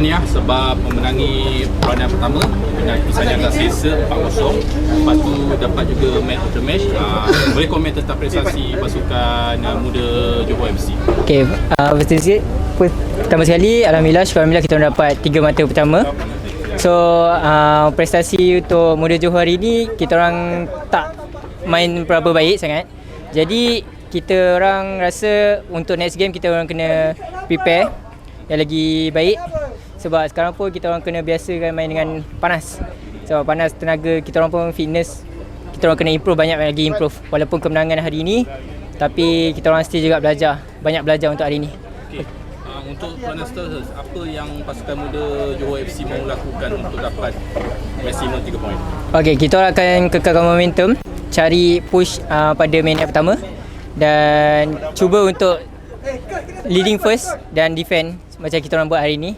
tahniah sebab memenangi peranan pertama dengan kisahnya agak selesa 4-0 lepas tu dapat juga man of the match uh, boleh komen tentang prestasi pasukan uh, muda Johor FC Okay, uh, first sikit. Pertama sekali, Alhamdulillah, syukur Alhamdulillah kita dapat tiga mata pertama. So, uh, prestasi untuk Muda Johor hari ni, kita orang tak main berapa baik sangat. Jadi, kita orang rasa untuk next game kita orang kena prepare yang lagi baik. Sebab sekarang pun kita orang kena biasakan main dengan panas. Sebab panas tenaga kita orang pun fitness kita orang kena improve banyak lagi improve walaupun kemenangan hari ini tapi kita orang still juga belajar banyak belajar untuk hari ini okay. uh, untuk peranan starters apa yang pasukan muda Johor FC mahu lakukan untuk dapat maksimum 3 poin Okey, kita orang akan kekalkan momentum, cari push uh, pada minit pertama dan cuba untuk leading first dan defend macam kita orang buat hari ini.